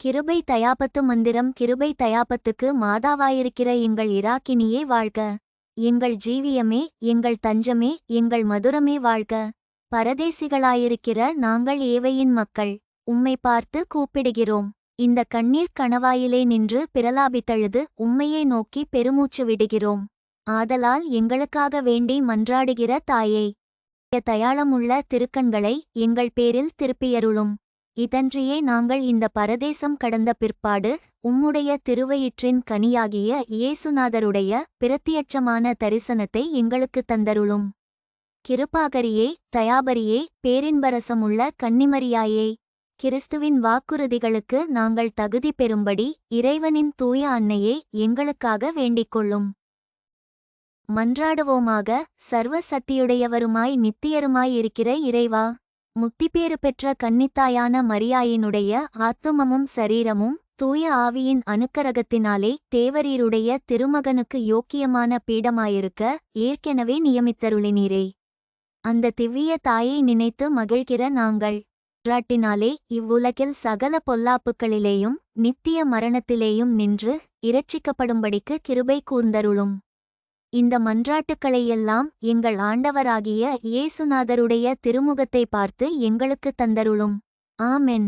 கிருபை தயாபத்து மந்திரம் கிருபை தயாபத்துக்கு மாதாவாயிருக்கிற எங்கள் இராக்கினியே வாழ்க. எங்கள் ஜீவியமே எங்கள் தஞ்சமே எங்கள் மதுரமே வாழ்க. பரதேசிகளாயிருக்கிற நாங்கள் ஏவையின் மக்கள் உம்மை பார்த்து கூப்பிடுகிறோம். இந்த கண்ணீர் கணவாயிலே நின்று பிரலாபித்தழுது உம்மையே நோக்கி பெருமூச்சு விடுகிறோம். ஆதலால் எங்களுக்காக வேண்டி மன்றாடுகிற தாயே தயாளமுள்ள திருக்கண்களை எங்கள் பேரில் திருப்பியருளும். இதன்றியே நாங்கள் இந்த பரதேசம் கடந்த பிற்பாடு உம்முடைய திருவயிற்றின் கனியாகிய இயேசுநாதருடைய பிரத்தியட்சமான தரிசனத்தை எங்களுக்குத் தந்தருளும். கிருபாகரியே தயாபரியே பேரின்பரசமுள்ள கன்னிமரியாயே. கிறிஸ்துவின் வாக்குறுதிகளுக்கு நாங்கள் தகுதி பெறும்படி இறைவனின் தூய அன்னையே எங்களுக்காக வேண்டிக்கொள்ளும். மன்றாடுவோமாக சர்வ சக்தியுடையவருமாய் நித்தியருமாய் இருக்கிற இறைவா. முக்திபேறு பெற்ற கன்னித்தாயான மரியாயினுடைய ஆத்துமமும் சரீரமும் தூய ஆவியின் அனுக்கரகத்தினாலே தேவரீருடைய திருமகனுக்கு யோக்கியமான பீடமாயிருக்க ஏற்கெனவே நியமித்தருளினீரே. அந்த திவ்விய தாயை நினைத்து மகிழ்கிற நாங்கள். ராட்டினாலே இவ்வுலகில் சகல பொல்லாப்புக்களிலேயும் நித்திய மரணத்திலேயும் நின்று இரட்சிக்கப்படும்படிக்கு கிருபை கூர்ந்தருளும். இந்த மன்றாட்டுக்களையெல்லாம் எங்கள் ஆண்டவராகிய இயேசுநாதருடைய திருமுகத்தை பார்த்து எங்களுக்குத் தந்தருளும். ஆமென்.